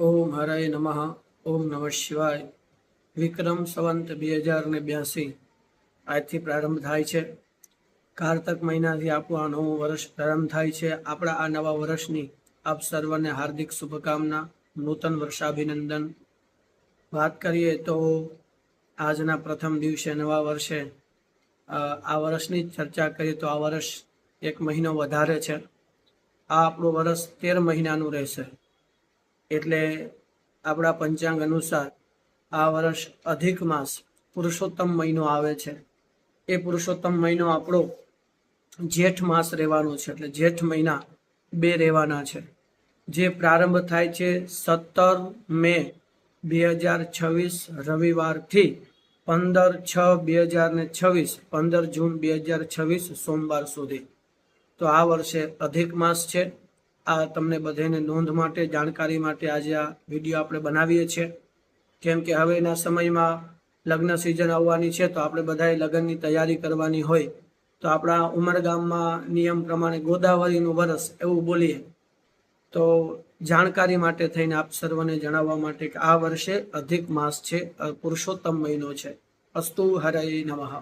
ઓમ હરાય નમઃ, ઓમ નમઃ શિવાય. વિક્રમ સંવંત બે હજાર ને બ્યાસી આજથી પ્રારંભ થાય છે. કારતક મહિનાથી આપણું આ નવું વર્ષ પ્રારંભ થાય છે. આપણા આ નવા વર્ષની આપ સર્વને હાર્દિક શુભકામના, નૂતન વર્ષાભિનંદન. વાત કરીએ તો આજના પ્રથમ દિવસે નવા વર્ષે આ વર્ષની ચર્ચા કરીએ તો આ વર્ષ એક મહિનો વધારે છે. આ આપણું વર્ષ તેર મહિનાનું રહેશે. એટલે આપણા પંચાંગ અનુસાર આ વર્ષ અધિક માસ પુરુષોત્તમ મહિનો આવે છે. એ પુરુષોત્તમ મહિનો આપણો જેઠ માસ રહેવાનો છે, એટલે જેઠ મહિના બે રહેવાના છે. જે પ્રારંભ થાય છે સત્તર મે બે હજાર છવ્વીસ રવિવારથી પંદર છ બે હજાર ને છવ્વીસ, પંદર જૂન બે હજાર છવ્વીસ સોમવાર સુધી. તો આ વર્ષે અધિક માસ છે. આ તમને બધાને નોંધ માટે, જાણકારી માટે આજે આ વીડિયો આપણે બનાવીએ છીએ. કેમ કે હવેના સમયમાં લગ્ન સિઝન આવવાની છે, તો આપણે બધાએ લગ્નની તૈયારી કરવાની હોય. તો આપણા ઉમરગામમાં નિયમ પ્રમાણે ગોદાવરીનું વરસ એવું બોલીએ. તો જાણકારી માટે થઈને આપ સર્વને જણાવવા માટે કે આ વર્ષે અધિક માસ છે પુરુષોત્તમ મહિનો છે. અસ્તુ હરય નમઃ.